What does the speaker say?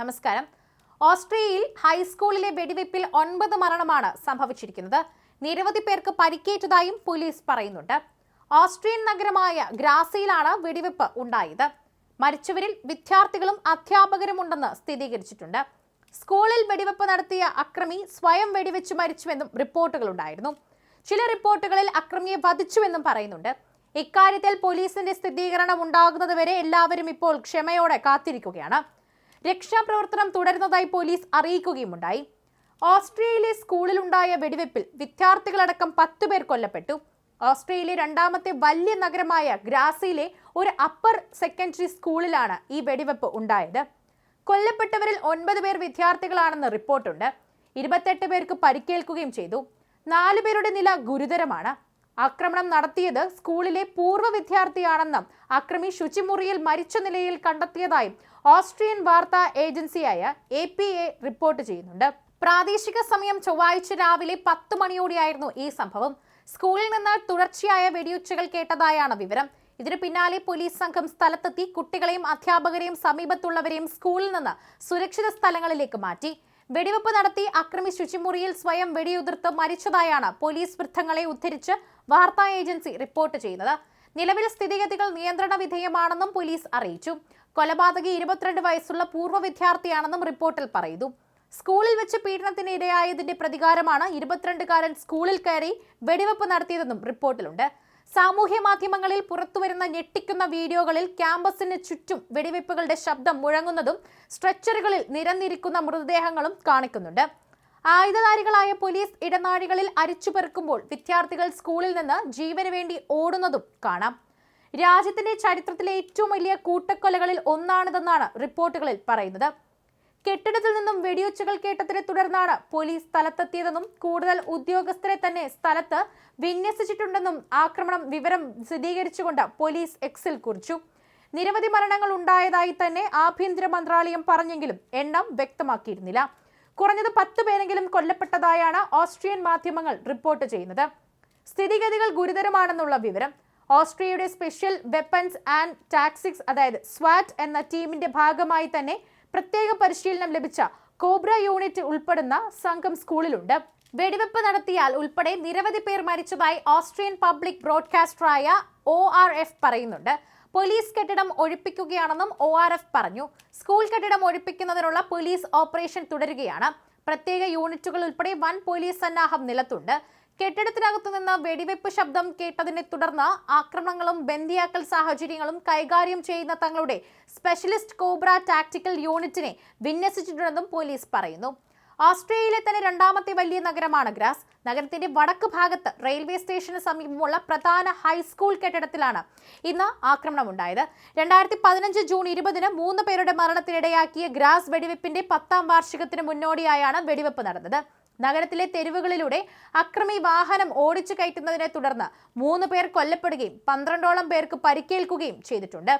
നമസ്കാരം. ഓസ്ട്രിയയിൽ ഹൈസ്കൂളിലെ വെടിവെപ്പിൽ ഒൻപത് മരണമാണ് സംഭവിച്ചിരിക്കുന്നത്. നിരവധി പേർക്ക് പരിക്കേറ്റതായും പോലീസ് പറയുന്നുണ്ട്. ഓസ്ട്രിയൻ നഗരമായ ഗ്രാസിയിലാണ് വെടിവെപ്പ് ഉണ്ടായത്. മരിച്ചവരിൽ വിദ്യാർത്ഥികളും അധ്യാപകരും ഉണ്ടെന്ന് സ്ഥിരീകരിച്ചിട്ടുണ്ട്. സ്കൂളിൽ വെടിവെപ്പ് നടത്തിയ അക്രമി സ്വയം വെടിവെച്ച് മരിച്ചുവെന്നും റിപ്പോർട്ടുകളുണ്ടായിരുന്നു. ചില റിപ്പോർട്ടുകളിൽ അക്രമിയെ വധിച്ചുവെന്നും പറയുന്നുണ്ട്. ഇക്കാര്യത്തിൽ പോലീസിന്റെ സ്ഥിരീകരണം ഉണ്ടാകുന്നതുവരെ എല്ലാവരും ഇപ്പോൾ ക്ഷമയോടെ കാത്തിരിക്കുകയാണ്. രക്ഷാപ്രവർത്തനം തുടരുന്നതായി പോലീസ് അറിയിക്കുകയുമുണ്ടായി. ഓസ്ട്രിയയിലെ സ്കൂളിലുണ്ടായ വെടിവെപ്പിൽ വിദ്യാർത്ഥികളടക്കം പത്തു പേർ കൊല്ലപ്പെട്ടു. ഓസ്ട്രേലിയയിലെ രണ്ടാമത്തെ വലിയ നഗരമായ ഗ്രാസിയിലെ ഒരു അപ്പർ സെക്കൻഡറി സ്കൂളിലാണ് ഈ വെടിവെപ്പ് ഉണ്ടായത്. കൊല്ലപ്പെട്ടവരിൽ ഒൻപത് പേർ വിദ്യാർത്ഥികളാണെന്ന് റിപ്പോർട്ടുണ്ട്. ഇരുപത്തെട്ട് പേർക്ക് പരിക്കേൽക്കുകയും ചെയ്തു. നാലു പേരുടെ നില ഗുരുതരമാണ്. ആക്രമണം നടത്തിയത് സ്കൂളിലെ പൂർവ വിദ്യാർത്ഥിയാണെന്നും അക്രമി ശുചിമുറിയിൽ മരിച്ച നിലയിൽ കണ്ടെത്തിയതായും ഓസ്ട്രിയൻ വാർത്താ ഏജൻസിയായ എ റിപ്പോർട്ട് ചെയ്യുന്നുണ്ട്. പ്രാദേശിക സമയം ചൊവ്വാഴ്ച രാവിലെ പത്ത് മണിയോടെയായിരുന്നു ഈ സംഭവം. സ്കൂളിൽ നിന്ന് തുടർച്ചയായ വെടിയുച്ചകൾ കേട്ടതായാണ് വിവരം. ഇതിനു പിന്നാലെ പോലീസ് സംഘം സ്ഥലത്തെത്തി കുട്ടികളെയും അധ്യാപകരെയും സമീപത്തുള്ളവരെയും സ്കൂളിൽ നിന്ന് സുരക്ഷിത സ്ഥലങ്ങളിലേക്ക് മാറ്റി. വെടിവെപ്പ് നടത്തി അക്രമി ശുചിമുറിയിൽ സ്വയം വെടിയുതിർത്ത് മരിച്ചതായാണ് പോലീസ് വൃദ്ധങ്ങളെ ഉദ്ധരിച്ച് വാർത്താ ഏജൻസി റിപ്പോർട്ട് ചെയ്യുന്നത്. നിലവിൽ സ്ഥിതിഗതികൾ നിയന്ത്രണ വിധേയമാണെന്നും പോലീസ് അറിയിച്ചു. കൊലപാതകി ഇരുപത്തിരണ്ട് വയസ്സുള്ള പൂർവ വിദ്യാർത്ഥിയാണെന്നും റിപ്പോർട്ടിൽ പറയുന്നു. സ്കൂളിൽ വെച്ച് പീഡനത്തിന് ഇരയായതിന്റെ പ്രതികാരമാണ് ഇരുപത്തിരണ്ടുകാരൻ സ്കൂളിൽ കയറി വെടിവെപ്പ് നടത്തിയതെന്നും റിപ്പോർട്ടിലുണ്ട്. സാമൂഹ്യ മാധ്യമങ്ങളിൽ പുറത്തുവരുന്ന ഞെട്ടിക്കുന്ന വീഡിയോകളിൽ ക്യാമ്പസിന് ചുറ്റും വെടിവെപ്പുകളുടെ ശബ്ദം മുഴങ്ങുന്നതും സ്ട്രെച്ചറുകളിൽ നിരന്നിരിക്കുന്ന മൃതദേഹങ്ങളും കാണിക്കുന്നുണ്ട്. ആയുധധാരികളായ പോലീസ് ഇടനാഴികളിൽ അരിച്ചുപെറുക്കുമ്പോൾ വിദ്യാർത്ഥികൾ സ്കൂളിൽ നിന്ന് ജീവന് വേണ്ടി ഓടുന്നതും കാണാം. രാജ്യത്തിന്റെ ചരിത്രത്തിലെ ഏറ്റവും വലിയ കൂട്ടക്കൊലകളിൽ ഒന്നാണിതെന്നാണ് റിപ്പോർട്ടുകളിൽ പറയുന്നത്. കെട്ടിടത്തിൽ നിന്നും വെടിയൊച്ചകൾ കേട്ടതിനെ തുടർന്നാണ് പോലീസ് സ്ഥലത്തെത്തിയതെന്നും കൂടുതൽ ഉദ്യോഗസ്ഥരെ തന്നെ സ്ഥലത്ത് വിന്യസിച്ചിട്ടുണ്ടെന്നും ആക്രമണം വിവരം സ്ഥിരീകരിച്ചുകൊണ്ട് പോലീസ് എക്സിൽ കുറിച്ചു. നിരവധി മരണങ്ങൾ ഉണ്ടായതായി തന്നെ ആഭ്യന്തര മന്ത്രാലയം പറഞ്ഞെങ്കിലും എണ്ണം വ്യക്തമാക്കിയിരുന്നില്ല. കുറഞ്ഞത് പത്ത് പേരെങ്കിലും കൊല്ലപ്പെട്ടതായാണ് ഓസ്ട്രിയൻ മാധ്യമങ്ങൾ റിപ്പോർട്ട് ചെയ്യുന്നത്. സ്ഥിതിഗതികൾ ഗുരുതരമാണെന്നുള്ള വിവരം. ഓസ്ട്രിയയുടെ സ്പെഷ്യൽ വെപ്പൺസ് ആൻഡ് ടാക്സിക്സ് അതായത് സ്വാറ്റ് എന്ന ടീമിന്റെ ഭാഗമായി തന്നെ പ്രത്യേക പരിശീലനം ലഭിച്ച കോബ്ര യൂണിറ്റ് ഉൾപ്പെടുന്ന സംഘം സ്കൂളിലുണ്ട്. വെടിവെപ്പ് നടത്തിയാൽ ഉൾപ്പെടെ നിരവധി പേർ മരിച്ചതായി ഓസ്ട്രിയൻ പബ്ലിക് ബ്രോഡ്കാസ്റ്ററായ ഒ ആർ എഫ് പറയുന്നുണ്ട്. പോലീസ് കെട്ടിടം ഒഴിപ്പിക്കുകയാണെന്നും ഒ ആർ എഫ് പറഞ്ഞു. സ്കൂൾ കെട്ടിടം ഒഴിപ്പിക്കുന്നതിനുള്ള പോലീസ് ഓപ്പറേഷൻ തുടരുകയാണ്. പ്രത്യേക യൂണിറ്റുകൾ ഉൾപ്പെടെ വൻ പോലീസ് സന്നാഹം നിലത്തുണ്ട്. കെട്ടിടത്തിനകത്തു നിന്ന് വെടിവെപ്പ് ശബ്ദം കേട്ടതിനെ തുടർന്ന് ആക്രമണങ്ങളും ബന്ദിയാക്കൽ സാഹചര്യങ്ങളും കൈകാര്യം ചെയ്യുന്ന തങ്ങളുടെ സ്പെഷ്യലിസ്റ്റ് കോബ്ര ടാക്ടിക്കൽ യൂണിറ്റിനെ വിന്യസിച്ചിട്ടുണ്ടെന്നും പോലീസ് പറയുന്നു. ഓസ്ട്രേലിയയിലെ തന്നെ രണ്ടാമത്തെ വലിയ നഗരമാണ് ഗ്രാസ്. നഗരത്തിന്റെ വടക്ക് ഭാഗത്ത് റെയിൽവേ സ്റ്റേഷന് സമീപമുള്ള പ്രധാന ഹൈസ്കൂൾ കെട്ടിടത്തിലാണ് ഇന്ന് ആക്രമണമുണ്ടായത്. രണ്ടായിരത്തി പതിനഞ്ച് ജൂൺ ഇരുപതിന് മൂന്ന് പേരുടെ മരണത്തിനിടയാക്കിയ ഗ്രാസ് വെടിവെപ്പിന്റെ പത്താം വാർഷികത്തിന് മുന്നോടിയായാണ് വെടിവെപ്പ് നടന്നത്. നഗരത്തിലെ തെരുവുകളിലൂടെ അക്രമി വാഹനം ഓടിച്ചു കയറ്റുന്നതിനെ തുടർന്ന് മൂന്ന് പേർ കൊല്ലപ്പെടുകയും പന്ത്രണ്ടോളം പേർക്ക് പരിക്കേൽക്കുകയും ചെയ്തിട്ടുണ്ട്.